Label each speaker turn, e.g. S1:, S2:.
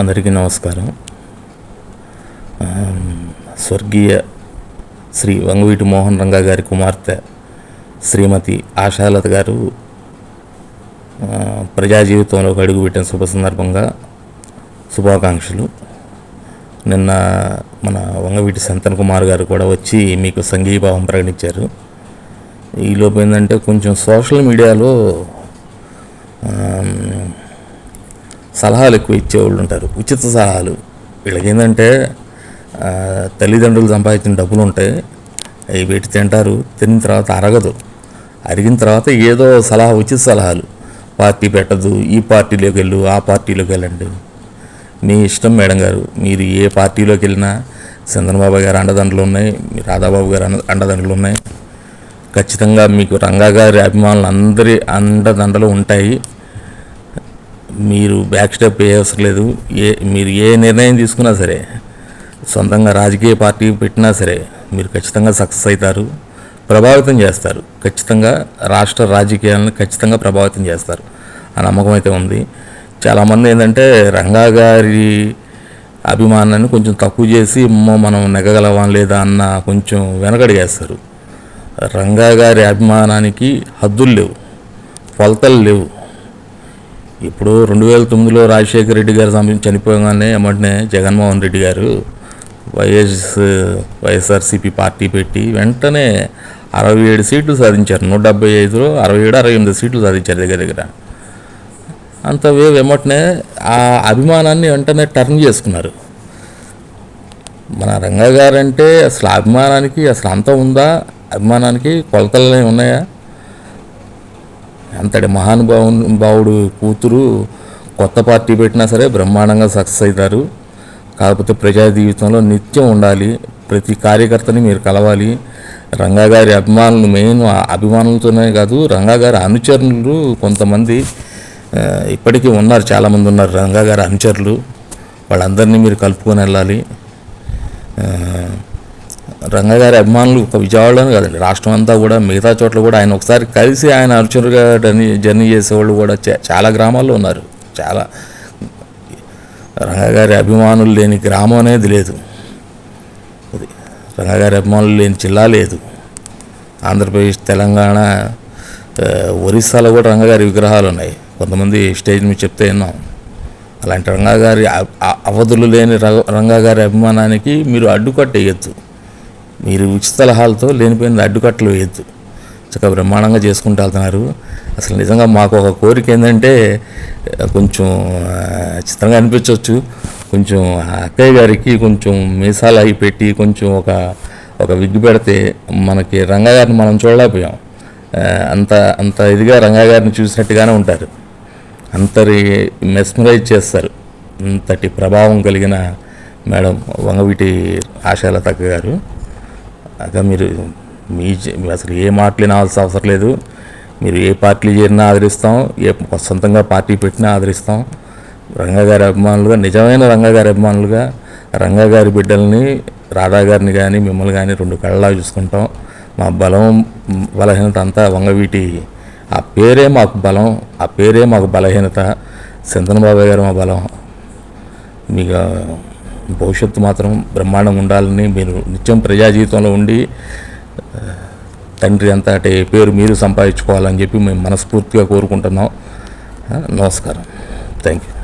S1: అందరికీ నమస్కారం. స్వర్గీయ శ్రీ వంగవీటి మోహన్ రంగా గారి కుమార్తె శ్రీమతి ఆశాలత గారు ప్రజాజీవితంలోకి ప్రజా జీవితంలోకి అడుగుపెట్టిన శుభ సందర్భంగా శుభాకాంక్షలు. నిన్న మన వంగవీటి సంతన్ కుమార్ గారు కూడా వచ్చి మీకు సంఘీభావం ప్రకటించారు. ఈలోపు ఏంటంటే కొంచెం సోషల్ మీడియాలో సలహాలు ఎక్కువ ఇచ్చేవాళ్ళు ఉంటారు. ఉచిత సలహాలు. వీళ్ళకి ఏంటంటే తల్లిదండ్రులు సంపాదించిన డబ్బులు ఉంటాయి. అవి పెట్టి తింటారు. తిన్న తర్వాత అరగదు. అరిగిన తర్వాత ఏదో సలహా ఉచిత సలహాలు. పార్టీ పెట్టదు. ఈ పార్టీలోకి వెళ్ళు ఆ పార్టీలోకి వెళ్ళండి. మీ ఇష్టం మేడం గారు. మీరు ఏ పార్టీలోకి వెళ్ళినా చంద్రబాబు గారు అండదండలు ఉన్నాయి రాధాబాబు గారు అండ అండదండలు ఉన్నాయి. ఖచ్చితంగా మీకు రంగా గారి అభిమానులు అందరి అండదండలు ఉంటాయి. మీరు బ్యాక్ స్టెప్ వేయవసరం లేదు. ఏ మీరు ఏ నిర్ణయం తీసుకున్నా సరే సొంతంగా రాజకీయ పార్టీ పెట్టినా సరే మీరు ఖచ్చితంగా సక్సెస్ అవుతారు ప్రభావితం చేస్తారు. ఖచ్చితంగా రాష్ట్ర రాజకీయాలను ఖచ్చితంగా ప్రభావితం చేస్తారు. ఆ నమ్మకం అయితే ఉంది. చాలామంది ఏంటంటే రంగా గారి అభిమానాన్ని కొంచెం తక్కువ చేసి మనం నెగ్గగలవా లేదా అన్న కొంచెం వెనకడిగేస్తారు రంగా గారి అభిమానానికి హద్దులు లేవు కొలతలు లేవు. ఇప్పుడు రెండు వేల తొమ్మిదిలో రాజశేఖర రెడ్డి గారు చనిపోగానే వెంటనే జగన్మోహన్ రెడ్డి గారు వైఎస్ వైఎస్ఆర్సీపీ పార్టీ పెట్టి వెంటనే అరవై ఏడు సీట్లు సాధించారు. నూట డెబ్బై ఐదులో అరవై ఏడు అరవై ఎనిమిది సీట్లు సాధించారు దగ్గర దగ్గర. అంత వే వెంటనే ఆ అభిమానాన్ని వెంటనే టర్న్ చేసుకున్నారు. మన రంగా గారంటే అసలు అభిమానానికి అసలు అంత ఉందా? అభిమానానికి కొలతలు ఉన్నాయా? అంతటి మహానుభావు భావుడు కూతురు కొత్త పార్టీ పెట్టినా సరే బ్రహ్మాండంగా సక్సెస్ అవుతారు. కాకపోతే ప్రజా జీవితంలో నిత్యం ఉండాలి. ప్రతి కార్యకర్తని మీరు కలవాలి. రంగా గారి అభిమానులు మెయిన్ అభిమానులతోనే కాదు రంగా గారి అనుచరులు కొంతమంది ఇప్పటికీ ఉన్నారు. చాలామంది ఉన్నారు. రంగా గారి అనుచరులు. వాళ్ళందరినీ మీరు కలుపుకొని వెళ్ళాలి. రంగగారి అభిమానులు ఒక విజయవాడలోనే కాదండి. రాష్ట్రం అంతా కూడా మిగతా చోట్ల కూడా ఆయన ఒకసారి కలిసి ఆయన అనుచరుగా జర్నీ జర్నీ చేసేవాళ్ళు కూడా చాలా గ్రామాల్లో ఉన్నారు. చాలా రంగగారి అభిమానులు లేని గ్రామం అనేది లేదు. అది రంగగారి అభిమానులు లేని జిల్లా లేదు. ఆంధ్రప్రదేశ్ తెలంగాణ ఒరిస్సాలో కూడా రంగగారి విగ్రహాలు ఉన్నాయి. కొంతమంది స్టేజ్ మీద చెప్తే విన్నాం. అలాంటి రంగగారి అవధులు లేని రంగగారి అభిమానానికి మీరు అడ్డుకట్టేయచ్చు మీరు ఉచిత సలహాలతో లేనిపోయిన అడ్డుకట్టలు వేయద్దు. చక్కగా బ్రహ్మాండంగా చేసుకుంటూ వెళ్తున్నారు. అసలు నిజంగా మాకు ఒక కోరిక ఏంటంటే కొంచెం చిత్రంగా అనిపించవచ్చు. కొంచెం అక్కయ్య గారికి కొంచెం మీసాలు అవి పెట్టి కొంచెం ఒక ఒక విగ్గు పెడితే మనకి రంగగారిని మనం చూడలేకపోయాం. అంత అంత ఇదిగా రంగగారిని చూసినట్టుగానే ఉంటారు. అంతరి మెస్మరైజ్ చేస్తారు. అంతటి ప్రభావం కలిగిన మేడం వంగవీటి ఆశాలతక్క గారు అదే మీరు మీ అసలు ఏ మాటలు వినాల్సిన అవసరం లేదు. మీరు ఏ పార్టీ చేరినా ఆదరిస్తాం. ఏ సొంతంగా పార్టీ పెట్టినా ఆదరిస్తాం. రంగగారి అభిమానులుగా నిజమైన రంగగారి అభిమానులుగా రంగగారి బిడ్డల్ని రాధా గారిని కానీ మిమ్మల్ని కానీ రెండు కళ్ళలా చూసుకుంటాం. మా బలం బలహీనత అంతా వంగవీటి. ఆ పేరే మాకు బలం ఆ పేరే మాకు బలహీనత. చందన బాబాయ్ గారు మా బలం. మీకు భవిష్యత్తు మాత్రం బ్రహ్మాండంగా ఉండాలని మీరు నిత్యం ప్రజా జీవితంలో ఉండి తండ్రి అంతటి పేరు మీరు సంపాదించుకోవాలని చెప్పి మేము మనస్ఫూర్తిగా కోరుకుంటున్నాం. నమస్కారం. Thank you